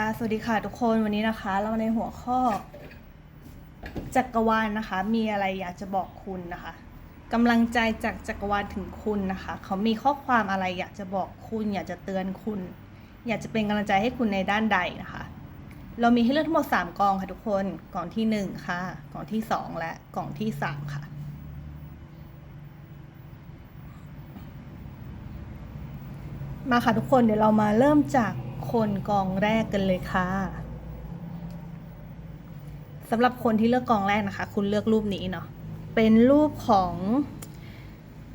ค่ะ สวัสดีค่ะทุกคนวันนี้นะคะ เรามาในหัวข้อ จักรวาลนะคะ มีอะไรอยากจะบอกคุณนะคะกำลังใจจากจักรวาลถึงคุณนะคะ เขามีข้อความอะไรอยากจะบอกคุณ อยากจะเตือนคุณ อยากจะเป็นกำลังใจให้คุณในด้านใดนะคะ เรามีให้เลือกทั้งหมด 3กองค่ะทุกคนกล่องทีหนึ่1 ค่ะกล่องที่ 2 และกล่องที่ 3 ค่ะมาค่ะทุกคนเดี๋ยวเรามาเริ่มจาก คนกองแรกกันเลยค่ะสำหรับคนที่เลือกกองแรกนะคะ คุณเลือกรูปนี้เนาะเป็นรูปของ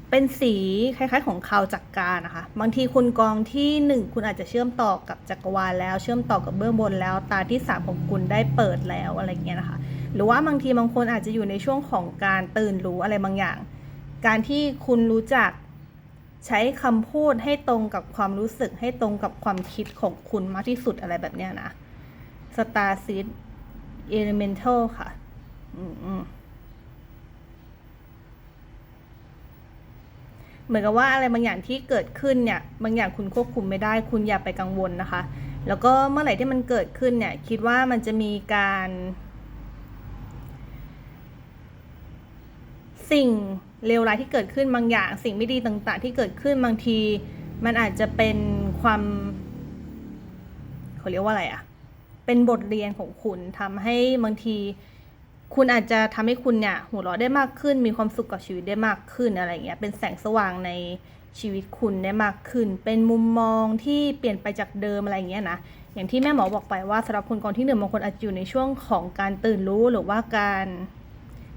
เป็นสีคล้ายๆ ของคาวจักรการนะคะ บางทีคุณกองที่หนึ่งคุณอาจจะเชื่อมต่อกับจักรวาลแล้ว เชื่อมต่อกับเบื้องบนแล้ว ตาที่สามของคุณได้เปิดแล้วอะไรเงี้ยนะคะ หรือว่าบางทีบางคนอาจจะอยู่ในช่วงของการตื่นรู้อะไรบางอย่าง การที่คุณรู้จัก ใช้คำพูดให้ตรงกับความรู้สึกให้ตรงกับความคิดของคุณมากที่สุดอะไรแบบเนี้ยนะ Star Seed Elemental ค่ะ เหมือนกับว่าอะไรบางอย่างที่เกิดขึ้นเนี่ย บางอย่างคุณควบคุมไม่ได้ คุณอย่าไปกังวลนะคะ แล้วก็เมื่อไหร่ที่มันเกิดขึ้นเนี่ย คิดว่ามันจะมีการ สิ่ง เลวร้ายที่เกิดขึ้นบางอย่าง สิ่งไม่ดีต่างๆ ที่เกิดขึ้นบางที มันอาจจะเป็นความเขาเรียกว่าอะไรอะเป็นบทเรียนของคุณทำให้บางที คุณอาจจะทำให้คุณเนี่ยหัวเราะได้มากขึ้น มีความสุขกับชีวิตได้มากขึ้นอะไรเงี้ยเป็นแสงสว่างในชีวิตคุณได้มากขึ้น เป็นมุมมองที่เปลี่ยนไปจากเดิมอะไรเงี้ยนะอย่างที่แม่หมอบอกไปว่าสำหรับคนกองที่หนึ่งบางคนอาจจะอยู่ในช่วงของการตื่นรู้หรือว่าการ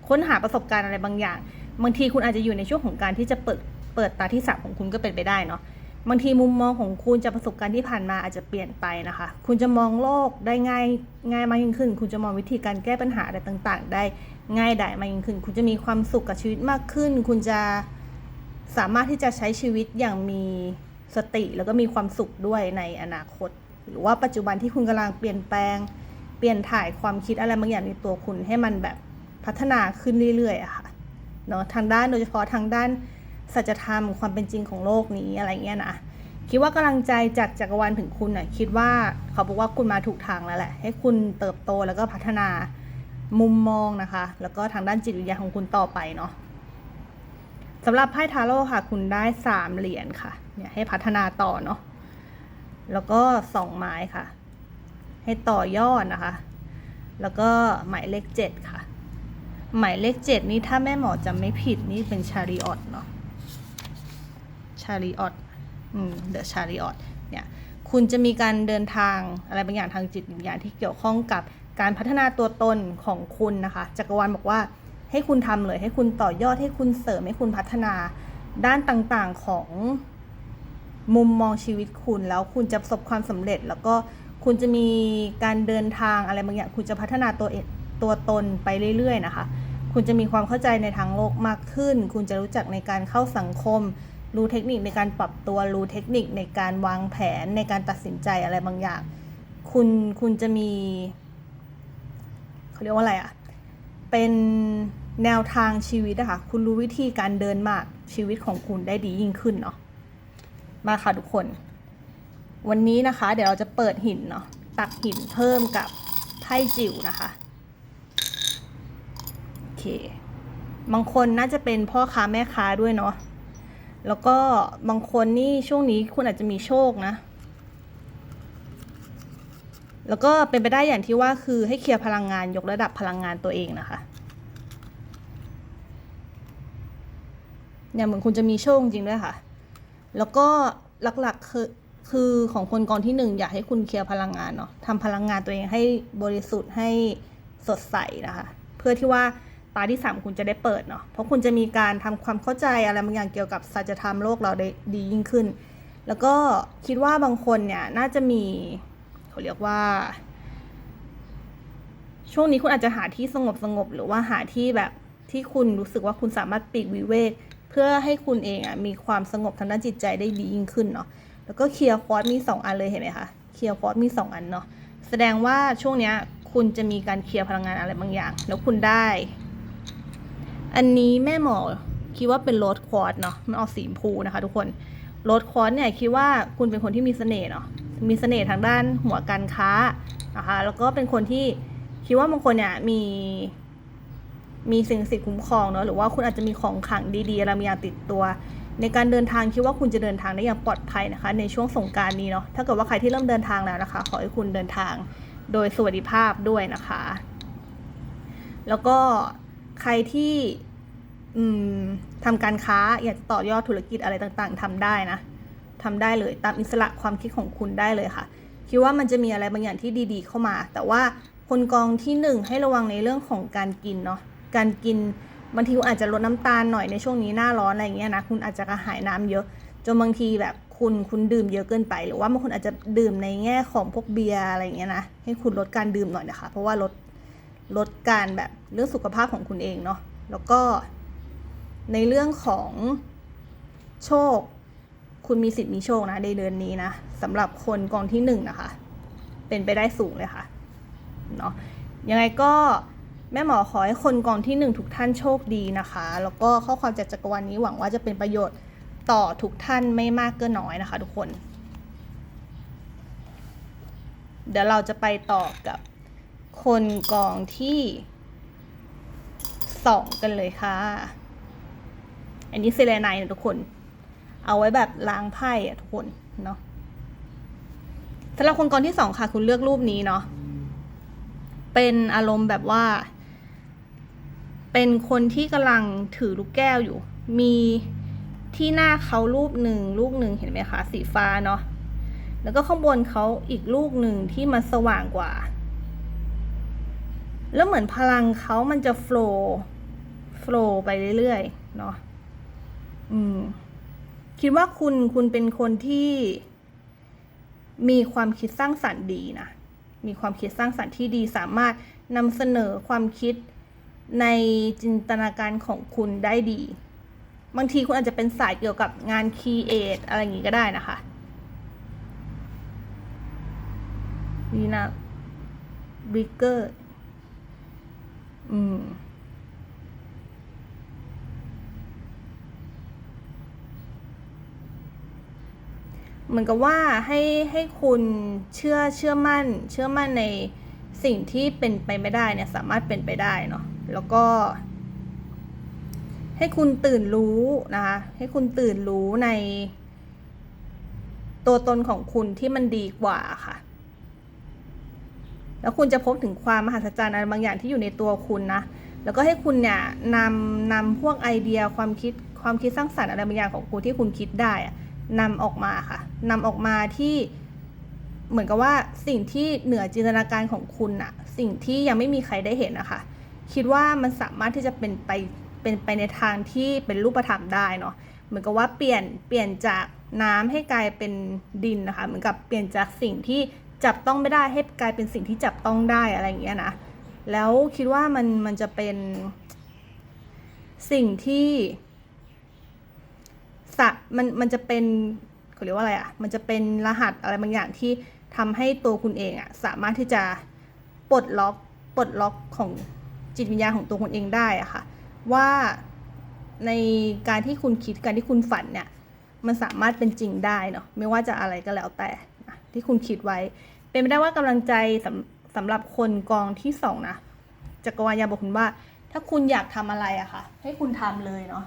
ค้นหาประสบการณ์อะไรบางอย่าง บางทีคุณอาจจะอยู่ในช่วงของการที่จะเปิดเปิดตาที่สามของคุณก็เป็นไปได้เนาะบางทีมุมมองของคุณจากประสบการณ์ที่ผ่านมาอาจจะเปลี่ยนไปนะคะ คุณจะมองโลกได้ง่ายง่ายมากยิ่งขึ้น คุณจะมองวิธีการแก้ปัญหาอะไรต่าง ๆ ได้ง่ายดายมากยิ่งขึ้น คุณจะมีความสุขกับชีวิตมากขึ้น คุณจะสามารถที่จะใช้ชีวิตอย่างมีสติแล้วก็มีความสุขด้วยในอนาคต หรือว่าปัจจุบันที่คุณกำลังเปลี่ยนแปลง เปลี่ยนถ่ายความคิดอะไรบางอย่างในตัวคุณให้มันแบบพัฒนาขึ้นเรื่อยๆอะค่ะ เนาะทางด้านโดยเฉพาะทางด้านสัจธรรมความเป็นจริงของโลกนี้อะไรเงี้ยนะคิดว่ากำลังใจจากจักรวาลถึงคุณน่ะคิดว่าเขาบอกว่าคุณมาถูกทางแล้วแหละ ให้คุณเติบโตแล้วก็พัฒนามุมมองนะคะ แล้วก็ทางด้านจิตวิญญาณของคุณต่อไปเนาะสำหรับไพ่ทาโร่ค่ะ คุณได้สามเหรียญค่ะเนี่ยให้พัฒนาต่อเนาะแล้วก็สองไม้ค่ะ ให้ต่อยอดนะคะ แล้วก็หมายเลขเจ็ดค่ะ หมายเลขเจ็ดนี่ถ้าแม่หมอจำไม่ผิดนี่เป็นชาริออตเนาะชาริออตอืมเดอะชาริออตเนี่ยคุณจะมีการเดินทางอะไรบางอย่างทางจิตวิญญาณที่เกี่ยวข้องกับการพัฒนาตัวตนของคุณนะคะจักรวาลบอกว่าให้คุณทำเลย ให้คุณต่อยอดให้คุณเสริมให้คุณพัฒนาด้านต่างๆของมุมมองชีวิตคุณ แล้วคุณจะประสบความสำเร็จ แล้วก็คุณจะมีการเดินทางอะไรบางอย่าง คุณจะพัฒนาตัวเองตัวตนไปเรื่อย ๆ นะคะ คุณจะมีความเข้าใจในทางโลกมากขึ้น คุณจะรู้จักในการเข้าสังคม รู้เทคนิคในการปรับตัว รู้เทคนิคในการวางแผนในการตัดสินใจอะไรบางอย่าง คุณคุณจะมีเขาเรียกว่าอะไรอะเป็นแนวทางชีวิตอะค่ะคุณรู้วิธีการเดินมากชีวิตของคุณได้ดียิ่งขึ้นเนาะมาค่ะทุกคน วันนี้นะคะ เดี๋ยวเราจะเปิดหินเนาะตักหินเพิ่มกับไพ่จิ๋วนะคะ เคบางคนน่าจะเป็นพ่อค้าแม่ค้าด้วยเนาะแล้วก็บางคนนี่ช่วงนี้คุณอาจจะมีโชคนะ แล้วก็เป็นไปได้อย่างที่ว่าคือให้เคลียร์พลังงานยกระดับพลังงานตัวเองนะคะเนี่ยเหมือนคุณจะมีโชคจริงด้วยค่ะ แล้วก็หลักๆคือคือของคนกองที่หนึ่งอยากให้คุณเคลียร์พลังงานเนาะทำพลังงานตัวเองให้บริสุทธิ์ให้สดใสนะคะ เพื่อที่ว่า ตาที่สามคุณจะได้เปิดเนาะเพราะคุณจะมีการทำความเข้าใจอะไรบางอย่างเกี่ยวกับสัจธรรมโลกเราได้ดียิ่งขึ้น แล้วก็คิดว่าบางคนเนี่ยน่าจะมีเขาเรียกว่า ช่วงนี้คุณอาจจะหาที่สงบสงบหรือว่าหาที่แบบที่คุณรู้สึกว่าคุณสามารถปีกวิเวก เพื่อให้คุณเองอะมีความสงบทางด้านจิตใจได้ดียิ่งขึ้นเนาะแล้วก็เคลียร์ควอตมีสองอันเลยเห็นไหมคะเคลียร์ควอตมีสองอันเนาะแสดงว่าช่วงเนี้ยคุณจะมีการเคลียร์พลังงานอะไรบางอย่าง แล้วคุณได้ อันนี้แม่หมอคิดว่าเป็นโรสควอตเนาะมันออกสีชมพูนะคะ ทุกคนโรสควอตเนี่ยคิดว่าคุณเป็นคนที่มีเสน่ห์เนาะมีเสน่ห์ทางด้านหัวการค้านะคะแล้วก็เป็นคนที่คิดว่าบางคนเนี่ยมีมีสิ่งสิทธิ์คุ้มครองเนาะหรือว่าคุณอาจจะมีของขังดีๆอะไรบางอย่างติดตัว ในการเดินทางคิดว่าคุณจะเดินทางได้อย่างปลอดภัยนะคะ ในช่วงสงการนี้เนาะถ้าเกิดว่าใครที่เริ่มเดินทางแล้วนะคะ ขอให้คุณเดินทางโดยสวัสดิภาพด้วยนะคะ แล้วก็ใครที่ ทำการค้าอยากจะต่อยอดธุรกิจอะไรต่างๆทำได้นะทำได้เลยตามอิสระความคิดของคุณได้เลยค่ะ คิดว่ามันจะมีอะไรบางอย่างที่ดีๆ เข้ามา แต่ว่าคนกองที่หนึ่งให้ระวังในเรื่องของการกินเนาะการกินบางทีคุณอาจจะลดน้ำตาลหน่อยในช่วงนี้หน้าร้อนอะไรอย่างเงี้ยนะคุณอาจจะกระหายน้ำเยอะจนบางทีแบบคุณคุณดื่มเยอะเกินไป หรือว่าบางคนอาจจะดื่มในแง่ของพวกเบียร์อะไรอย่างเงี้ยนะให้คุณลดการดื่มหน่อยนะคะ เพราะว่าลดลดการแบบเรื่องสุขภาพของคุณเองเนาะแล้วก็ ในเรื่องของโชค คุณมีสิทธิ์มีโชคนะในเดือนนี้นะสำหรับคนกองที่หนึ่งนะคะ เป็นไปได้สูงเลยค่ะเนาะยังไงก็แม่หมอขอให้คนกองที่หนึ่งทุกท่านโชคดีนะคะ แล้วก็ข้อความจากจักรวาลนี้หวังว่าจะเป็นประโยชน์ต่อทุกท่านไม่มากก็น้อยนะคะ ทุกคน เดี๋ยวเราจะไปต่อกับคนกองที่สองกันเลยค่ะ อันนี้เซเลไนนะทุกคน เอาไว้แบบล้างไพ่อะทุกคนเนาะสำหรับคนกองที่สองค่ะคุณเลือกรูปนี้เนาะเป็นอารมณ์แบบว่า เป็นคนที่กำลังถือลูกแก้วอยู่ มีที่หน้าเขารูปหนึ่งลูกหนึ่งเห็นไหมคะสีฟ้าเนาะแล้วก็ข้างบนเขาอีกลูกหนึ่งที่มันสว่างกว่า แล้วเหมือนพลังเขามันจะโฟล์โฟล์ไปเรื่อยๆเนาะ อืม คิดว่าคุณคุณเป็นคนที่ มีความคิดสร้างสรรค์ดีนะ มีความคิดสร้างสรรค์ที่ดีสามารถนำเสนอความคิดในจินตนาการของคุณได้ดี บางทีคุณอาจจะเป็นสายเกี่ยวกับงานครีเอทอะไรอย่างนี้ก็ได้นะคะนี่นะบริกเกอร์ อืม เหมือนกับว่าให้ให้คุณเชื่อเชื่อมั่น เชื่อมั่นในสิ่งที่เป็นไปไม่ได้เนี่ยสามารถเป็นไปได้เนาะแล้วก็ ให้คุณตื่นรู้นะคะให้คุณตื่นรู้ใน ตัวตนของคุณที่มันดีกว่าค่ะ แล้วคุณจะพบถึงความมหัศจรรย์อะไรบางอย่างที่อยู่ในตัวคุณนะแล้วก็ให้คุณเนี่ยนำนำพวกไอเดียความคิดความคิดสร้างสรรค์อะไรบางอย่างของคุณที่คุณคิดได้อะ นำออกมาค่ะนำออกมาที่เหมือนกับว่าสิ่งที่เหนือจินตนาการของคุณอะสิ่งที่ยังไม่มีใครได้เห็นนะคะ คิดว่ามันสามารถที่จะเป็นไปเป็นไปในทางที่เป็นรูปธรรมได้เนาะเหมือนกับว่าเปลี่ยนเปลี่ยนจากน้ำให้กลายเป็นดินนะคะ เหมือนกับเปลี่ยนจากสิ่งที่จับต้องไม่ได้ให้กลายเป็นสิ่งที่จับต้องได้อะไรอย่างเงี้ยนะแล้วคิดว่ามันมันจะเป็นสิ่งที่ สะมันมันจะเป็นเขาเรียกว่าอะไรอะ่ะ มันจะเป็นรหัสอะไรบางอย่างที่ทำให้ตัวคุณเองอะ่ะสามารถที่จะปลดล็อกปลดล็อกของจิตวิญญาณของตัวคุณเองได้อะค่ะ ว่าในการที่คุณคิดการที่คุณฝันเนี่ยมันสามารถเป็นจริงได้เนาะไม่ว่าจะอะไรก็แล้วแต่นะที่คุณคิดไว้ เป็นไปได้ว่ากำลังใจสำสำหรับคนกองที่สองนะจักรวาลยาบอกคุณว่า ถ้าคุณอยากทำอะไรอะค่ะ ให้คุณทำเลยเนาะ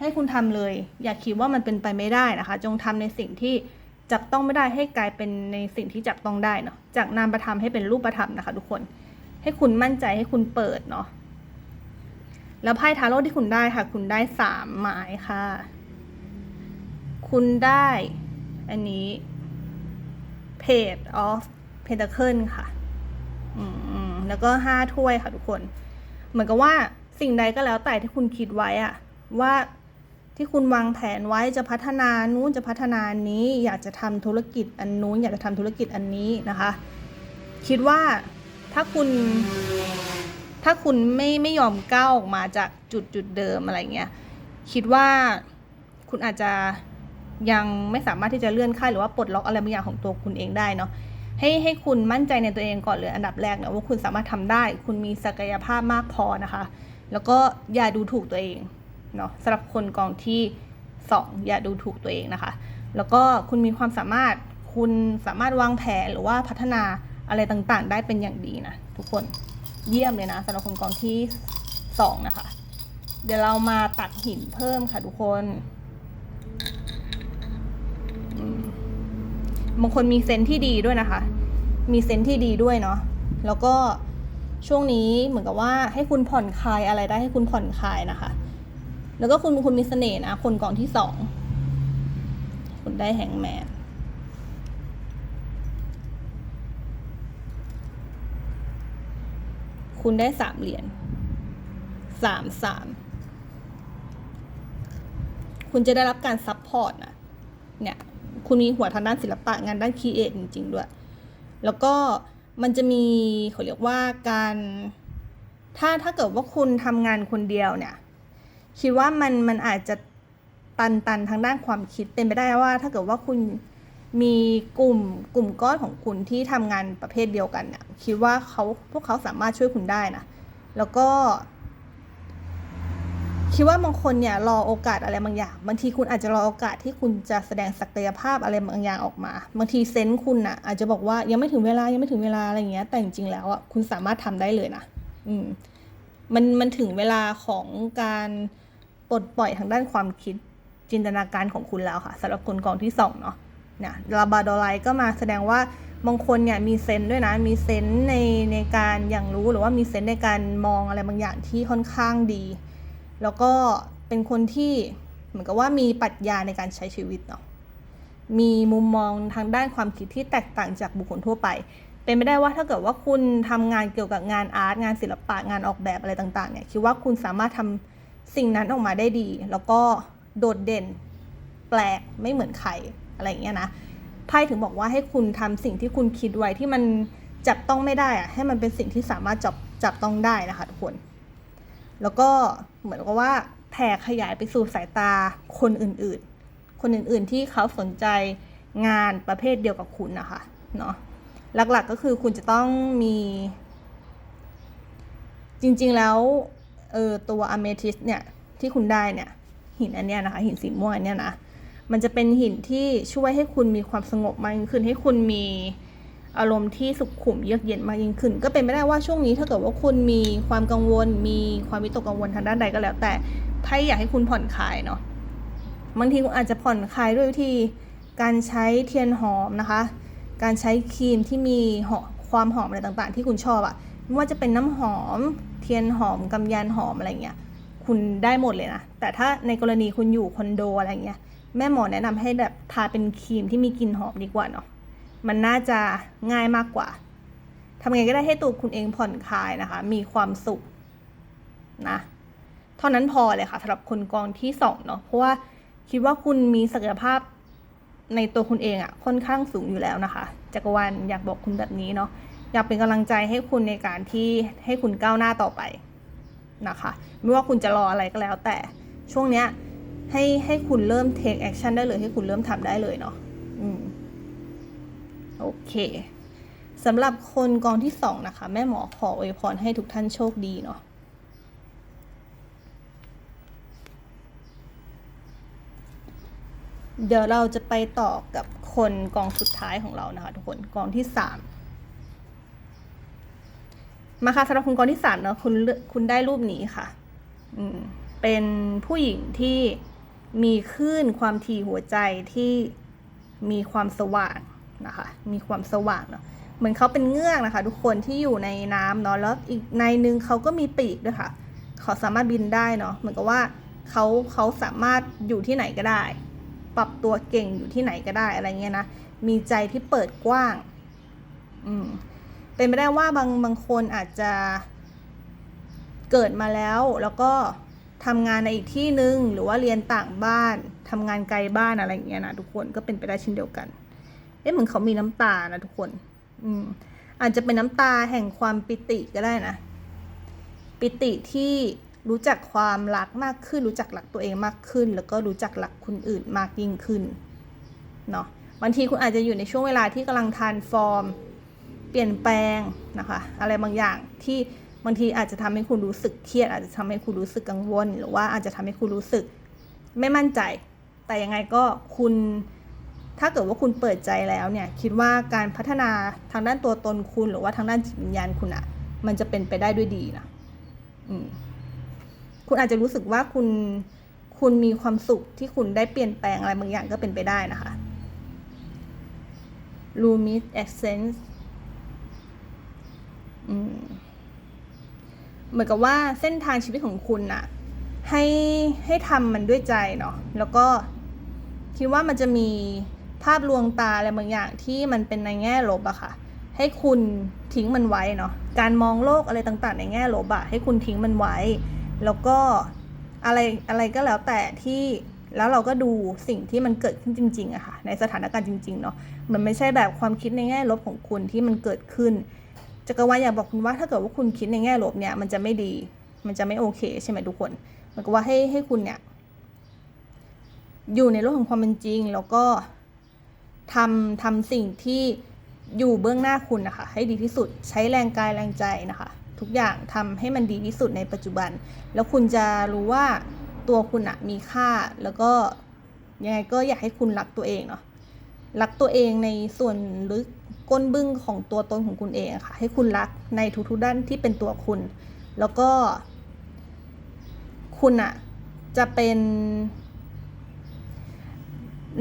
ให้คุณทำเลย อย่าคิดว่ามันเป็นไปไม่ได้นะคะ จงทำในสิ่งที่จับต้องไม่ได้ให้กลายเป็นในสิ่งที่จับต้องได้เนาะจากนามประธรรมให้เป็นรูปธรรมนะคะ ทุกคน ให้คุณมั่นใจให้คุณเปิดเนาะแล้วไพ่ทาโร่ที่คุณได้ค่ะ คุณได้สามหมายค่ะ คุณได้ อันนี้ Page of Pentacle ค่ะ อืมแล้วก็ห้าถ้วยค่ะทุกคน เหมือนกับว่าสิ่งใดก็แล้วแต่ที่คุณคิดไว้อะว่า ที่คุณวางแผนไว้จะพัฒนานู้นจะพัฒนานี้ อยากจะทำธุรกิจอันนู้นอยากจะทำธุรกิจอันนี้นะคะ คิดว่าถ้าคุณ ถ้าคุณไม่ไม่ยอมก้าวออกมาจากจุดจุดเดิมอะไรเงี้ยคิดว่าคุณอาจจะยังไม่สามารถที่จะเลื่อนขั้นหรือว่าปลดล็อกอะไรบางอย่างของตัวคุณเองได้เนาะให้ให้คุณมั่นใจในตัวเองก่อนเลยอันดับแรกเนี่ยว่าคุณสามารถทำได้ คุณมีศักยภาพมากพอนะคะ แล้วก็อย่าดูถูกตัวเอง เนาะสำหรับคนกองที่สองอย่าดูถูกตัวเองนะคะ แล้วก็คุณมีความสามารถคุณสามารถวางแผนหรือว่าพัฒนาอะไรต่างๆ ได้เป็นอย่างดีนะทุกคนเยี่ยมเลยนะสำหรับคนกองที่สองนะคะ เดี๋ยวเรามาตัดหินเพิ่มค่ะทุกคนบางคนมีเซนที่ดีด้วยนะคะ มีเซนที่ดีด้วยเนาะ แล้วก็ช่วงนี้เหมือนกับว่าให้คุณผ่อนคลายอะไรได้ให้คุณผ่อนคลายนะคะ แล้วก็คุณคุณมีเสน่ห์นะ คนกองที่สองคุณได้แฮงแมนคุณได้สามเหรียญสามสามคุณจะได้รับการซัพพอร์ตนะเนี่ย คุณมีหัวทางด้านศิลปะงานด้านครีเอทจริง ๆ ด้วย แล้วก็มันจะมีเขาเรียกว่าการ ถ้าถ้าเกิดว่าคุณทำงานคนเดียวเนี่ย คิดว่ามันมันอาจจะตันตันทางด้านความคิดเป็นไปได้ว่า ถ้าเกิดว่าคุณมีกลุ่มกลุ่มก้อนของคุณที่ทำงานประเภทเดียวกันเนี่ยคิดว่าเขาพวกเขาสามารถช่วยคุณได้นะแล้วก็คิดว่าบางคนเนี่ยรอโอกาสอะไรบางอย่างบางทีคุณอาจจะรอโอกาสที่คุณจะแสดงศักยภาพอะไรบางอย่างออกมาบางทีเซนส์คุณอะอาจจะบอกว่ายังไม่ถึงเวลายังไม่ถึงเวลาอะไรเงี้ย แต่จริงๆแล้วอะคุณสามารถทำได้เลยนะ อืม มันมันถึงเวลาของการ ปลดปล่อยทางด้านความคิดจินตนาการของคุณแล้วค่ะสำหรับคนกองที่สองเนาะเนี่ยลาบาดอไลก็มาแสดงว่าบางคนเนี่ยมีเซนด้วยนะมีเซนในในการอย่างรู้หรือว่ามีเซนในการมองอะไรบางอย่างที่ค่อนข้างดี แล้วก็เป็นคนที่เหมือนกับว่ามีปรัชญาในการใช้ชีวิตเนาะมีมุมมองทางด้านความคิดที่แตกต่างจากบุคคลทั่วไป เป็นไม่ได้ว่าถ้าเกิดว่าคุณทำงานเกี่ยวกับงานอาร์ตงานศิลปะงานออกแบบอะไรต่างๆเนี่ยคิดว่าคุณสามารถทำ สิ่งนั้นออกมาได้ดี แล้วก็โดดเด่น แปลกไม่เหมือนใครอะไรอย่างเงี้ยนะไพ่ถึงบอกว่าให้คุณทำสิ่งที่คุณคิดไว้ที่มันจับต้องไม่ได้อะให้มันเป็นสิ่งที่สามารถจับจับต้องได้นะคะทุกคน แล้วก็เหมือนกับว่าแผ่ขยายไปสู่สายตาคนอื่นๆ คนอื่นๆที่เขาสนใจงานประเภทเดียวกับคุณนะคะเนาะหลักๆก็คือคุณจะต้องมี จริงๆแล้ว เออตัวอเมทิสเนี่ยที่คุณได้เนี่ยหินอันเนี้ยนะคะหินสีม่วงอันเนี้ยนะมันจะเป็นหินที่ช่วยให้คุณมีความสงบมากยิ่งขึ้น ให้คุณมีอารมณ์ที่สุขุมเยือกเย็นมากยิ่งขึ้น ก็เป็นไม่ได้ว่าช่วงนี้ถ้าเกิดว่าคุณมีความกังวล มีความวิตกกังวลทางด้านใดก็แล้ว แต่ไพ่อยากให้คุณผ่อนคลายเนาะบางทีคุณอาจจะผ่อนคลายด้วยวิธีการใช้เทียนหอมนะคะ การใช้ครีมที่มีหอความหอมอะไรต่างๆ ที่คุณชอบอะไม่ว่าจะเป็นน้ำหอม ทียนหอมกำยานหอมอะไรเงี้ยคุณได้หมดเลยนะ แต่ถ้าในกรณีคุณอยู่คอนโดอะไรเงี้ยแม่หมอแนะนำให้แบบทาเป็นครีมที่มีกลิ่นหอมดีกว่าเนาะมันน่าจะง่ายมากกว่าทำไงก็ได้ให้ตัวคุณเองผ่อนคลายนะคะ มีความสุขนะเท่านั้นพอเลยค่ะสำหรับคนกองที่สองเนาะเพราะว่าคิดว่าคุณมีศักยภาพในตัวคุณเองอะค่อนข้างสูงอยู่แล้วนะคะ จักรวาลอยากบอกคุณแบบนี้เนาะ อยากเป็นกำลังใจให้คุณในการที่ให้คุณก้าวหน้าต่อไปนะคะ ไม่ว่าคุณจะรออะไรก็แล้ว แต่ช่วงเนี้ยให้ให้คุณเริ่ม take action ได้เลยให้คุณเริ่มทำได้เลยเนาะอืมโอเคสำหรับคนกองที่สองนะคะ แม่หมอขออวยพรให้ทุกท่านโชคดีเนาะเดี๋ยวเราจะไปต่อกับคนกองสุดท้ายของเรานะคะ ทุกคนกองที่สาม มาค่ะสำหรับคุณกองที่สามเนาะคุณคุณได้รูปนี้ค่ะ อืมเป็นผู้หญิงที่มีคลื่นความถี่หัวใจที่มีความสว่างนะคะ มีความสว่างเนาะเหมือนเขาเป็นเงือกนะคะ ทุกคนที่อยู่ในน้ำเนาะแล้วอีกในนึงเขาก็มีปีกด้วยค่ะเขาสามารถบินได้เนาะเหมือนกับว่าเขาเขาสามารถอยู่ที่ไหนก็ได้ ปรับตัวเก่งอยู่ที่ไหนก็ได้อะไรเงี้ยนะมีใจที่เปิดกว้าง อืม เป็นไปได้ว่าบางบางคนอาจจะเกิดมาแล้ว แล้วก็ทำงานในอีกที่หนึ่งหรือว่าเรียนต่างบ้านทำงานไกลบ้านอะไรอย่างเงี้ยนะทุกคนก็เป็นไปได้เช่นเดียวกัน เอ๊ะเหมือนเขามีน้ำตานะทุกคน อืมอาจจะเป็นน้ำตาแห่งความปิติก็ได้นะ ปิติที่รู้จักความรักมากขึ้น รู้จักรักตัวเองมากขึ้น แล้วก็รู้จักรักคนอื่นมากยิ่งขึ้นเนาะบางทีคุณอาจจะอยู่ในช่วงเวลาที่กำลังทานฟอร์ม เปลี่ยนแปลงนะคะ อะไรบางอย่างที่บางทีอาจจะทำให้คุณรู้สึกเครียด อาจจะทำให้คุณรู้สึกกังวล หรือว่าอาจจะทำให้คุณรู้สึกไม่มั่นใจ แต่ยังไงก็คุณถ้าเกิดว่าคุณเปิดใจแล้วเนี่ยคิดว่าการพัฒนาทางด้านตัวตนคุณ หรือว่าทางด้านจิตวิญญาณคุณอะมันจะเป็นไปได้ด้วยดีนะคุณอาจจะรู้สึกว่าคุณคุณมีความสุขที่คุณได้เปลี่ยนแปลงอะไรบางอย่างก็เป็นไปได้นะคะ l u m i s Essence เหมือนกับว่าเส้นทางชีวิตของคุณน่ะ ให้ให้ทำมันด้วยใจเนาะแล้วก็คิดว่ามันจะมีภาพลวงตาอะไรบางอย่างที่มันเป็นในแง่ลบอะค่ะ ให้คุณทิ้งมันไว้เนาะการมองโลกอะไรต่างๆ ในแง่ลบอะให้คุณทิ้งมันไว้ แล้วก็อะไรอะไรก็แล้วแต่ที่แล้วเราก็ดูสิ่งที่มันเกิดขึ้นจริงๆอะค่ะ ในสถานการณ์จริง ๆ เนาะมันไม่ใช่แบบความคิดในแง่ลบของคุณที่มันเกิดขึ้น จักรวาลอยากบอกคุณว่าถ้าเกิดว่าคุณคิดในแง่ลบเนี่ยมันจะไม่ดี มันจะไม่โอเคใช่ไหมทุกคนเหมันก็ว่าให้ให้คุณเนี่ยอยู่ในโลกของความเป็นจริง แล้วก็ทำทำสิ่งที่อยู่เบื้องหน้าคุณนะคะ ให้ดีที่สุดใช้แรงกายแรงใจนะคะ ทุกอย่างทำให้มันดีที่สุดในปัจจุบัน แล้วคุณจะรู้ว่าตัวคุณอะมีค่าแล้วก็ยังไงก็อยากให้คุณรักตัวเองเนาะรักตัวเองในส่วนลึก ก้นบึ้งของตัวตนของคุณเองค่ะ ให้คุณรักในทุกๆด้านที่เป็นตัวคุณ แล้วก็ คุณอะจะเป็น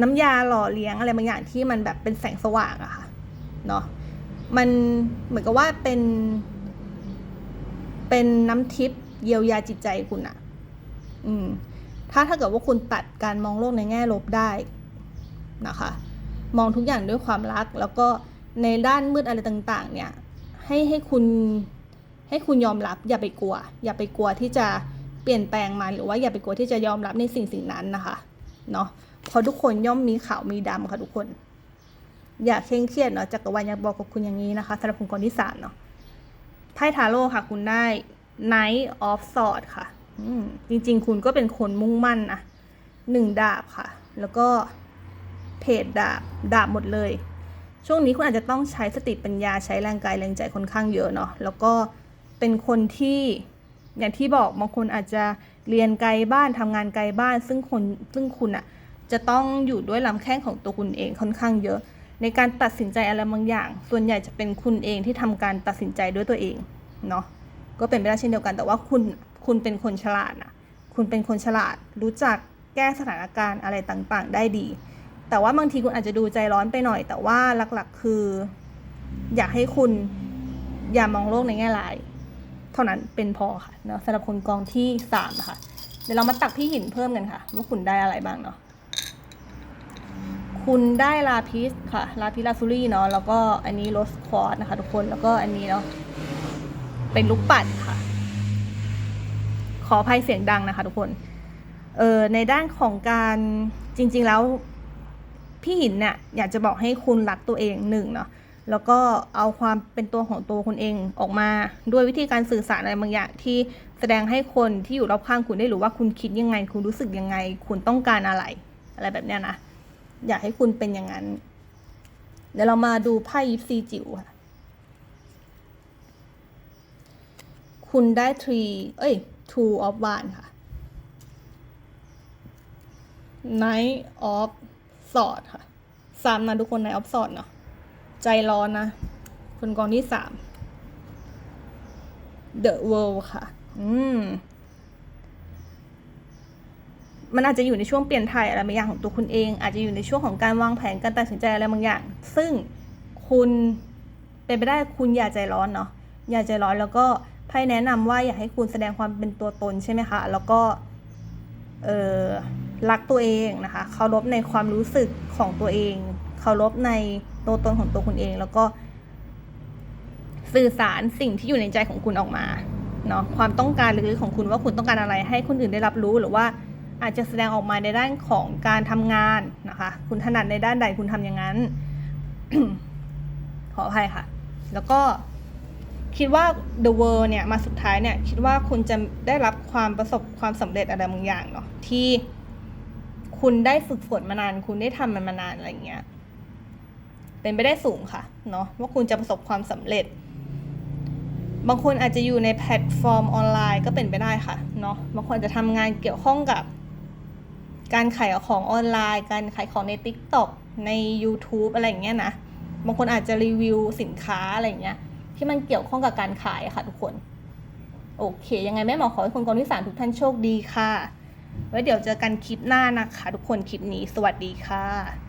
น้ำยาหล่อเลี้ยงอะไรบางอย่างที่มันแบบเป็นแสงสว่างอะค่ะเนาะมันเหมือนกับว่าเป็น เป็นน้ำทิพย์เยียวยาจิตใจคุณอะอืม ถ้าถ้าเกิดว่าคุณตัดการมองโลกในแง่ลบได้นะคะ มองทุกอย่างด้วยความรักแล้วก็ ในด้านมืดอะไรต่างๆ เนี่ย ให้ให้คุณให้คุณยอมรับ อย่าไปกลัว อย่าไปกลัวที่จะเปลี่ยนแปลงมันหรือว่าอย่าไปกลัวที่จะยอมรับในสิ่งสิ่งนั้นนะคะเนาะเพราะทุกคนย่อมมีขาวมีดำค่ะทุกคน อย่าเคร่งเครียดเนาะจักรวาลอยากบอกกับคุณอย่างนี้นะคะสำหรับคุณคนที่สามเนาะไพ่ทาโร่ค่ะ คุณได้ Knight of Swords ค่ะอืจริง ๆ คุณก็เป็นคนมุ่งมั่นนะหนึ่งดาบค่ะ แล้วก็เพจดาบดาบหมดเลย ช่วงนี้คุณอาจจะต้องใช้สติปัญญาใช้แรงกายแรงใจค่อนข้างเยอะเนาะแล้วก็เป็นคนที่อย่างที่บอกบางคนอาจจะเรียนไกลบ้านทำงานไกลบ้าน ซึ่งคนซึ่งคุณอะจะต้องอยู่ด้วยลำแข้งของตัวคุณเองค่อนข้างเยอะ ในการตัดสินใจอะไรบางอย่าง ส่วนใหญ่จะเป็นคุณเองที่ทำการตัดสินใจด้วยตัวเองเนาะก็เป็นไปได้เช่นเดียวกันแต่ว่าคุณคุณเป็นคนฉลาดนะคุณเป็นคนฉลาดรู้จักแก้สถานการณ์อะไรต่างๆ ได้ดี แต่ว่าบางทีคุณอาจจะดูใจร้อนไปหน่อย แต่ว่าหลักๆ คือ อยากให้คุณอย่ามองโลกในแง่ร้าย เท่านั้นเป็นพอค่ะเนาะสำหรับคนกองที่สามนะคะเดี๋ยวเรามาตักพี่หินเพิ่มกันค่ะ ว่าคุณได้อะไรบ้างเนาะคุณได้ลาพิสค่ะลาพิสลาซูรี่เนาะแล้วก็อันนี้โรสควอตนะคะ ทุกคนแล้วก็อันนี้เนาะเป็นลูกปัดค่ะ ขออภัยเสียงดังนะคะ ทุกคนเออในด้านของการจริง ๆ แล้ว พี่หินเนี่ยอยากจะบอกให้คุณรักตัวเองหนึ่งเนาะแล้วก็เอาความเป็นตัวของตัวคุณเองออกมาด้วยวิธีการสื่อสารอะไรบางอย่างที่แสดงให้คนที่อยู่รอบข้างคุณได้รู้ว่าคุณคิดยังไง คุณรู้สึกยังไง คุณต้องการอะไร อะไรแบบเนี้ยนะอยากให้คุณเป็นอย่างนั้น เดี๋ยวเรามาดูไพ่ยิปซีจิ๋วค่ะคุณได้ three เอ้ย two of wands ค่ะ Knight of Swords ค่ะสามนะทุกคน Knight of Swords เนาะใจร้อนนะ คนกองที่สาม The World ค่ะ อืม มันอาจจะอยู่ในช่วงเปลี่ยนถ่ายอะไรบางอย่างของตัวคุณเอง อาจจะอยู่ในช่วงของการวางแผนการตัดสินใจอะไรบางอย่าง ซึ่งคุณเป็นไปได้คุณอย่าใจร้อนเนาะอย่าใจร้อนแล้วก็ไพ่แนะนำว่าอยากให้คุณแสดงความเป็นตัวตนใช่ไหมคะ แล้วก็ เออ รักตัวเองนะคะเคารพในความรู้สึกของตัวเองเคารพในตัวตนของตัวคุณเอง แล้วก็สื่อสารสิ่งที่อยู่ในใจของคุณออกมาเนาะความต้องการลึกๆของคุณว่าคุณต้องการอะไร ให้คนอื่นได้รับรู้หรือว่าอาจจะแสดงออกมาในด้านของการทำงานนะคะ คุณถนัดในด้านใดคุณทำอย่างนั้น ขออภัยค่ะ แล้วก็คิดว่า the world เนี่ยมาสุดท้ายเนี่ย คิดว่าคุณจะได้รับความประสบความสำเร็จอะไรบางอย่างเนาะที่ คุณได้ฝึกฝนมานาน คุณได้ทำมันมานานอะไรเงี้ย เป็นไปได้สูงค่ะเนาะว่าคุณจะประสบความสำเร็จ บางคนอาจจะอยู่ในแพลตฟอร์มออนไลน์ก็เป็นไปได้ค่ะเนาะบางคนจะทำงานเกี่ยวข้องกับ การขายของออนไลน์ การขายของใน Tik t o อกใน YouTube อะไรเงี้ยนะบางคนอาจจะรีวิวสินค้าอะไรเงี้ย ที่มันเกี่ยวข้องกับการขายค่ะทุกคน โอเค ยังไงแม่หมอขอให้คนกรที่สามทุกท่านโชคดีค่ะ ไว้เดี๋ยวเจอกันคลิปหน้านะคะ ทุกคนคลิปนี้ สวัสดีค่ะ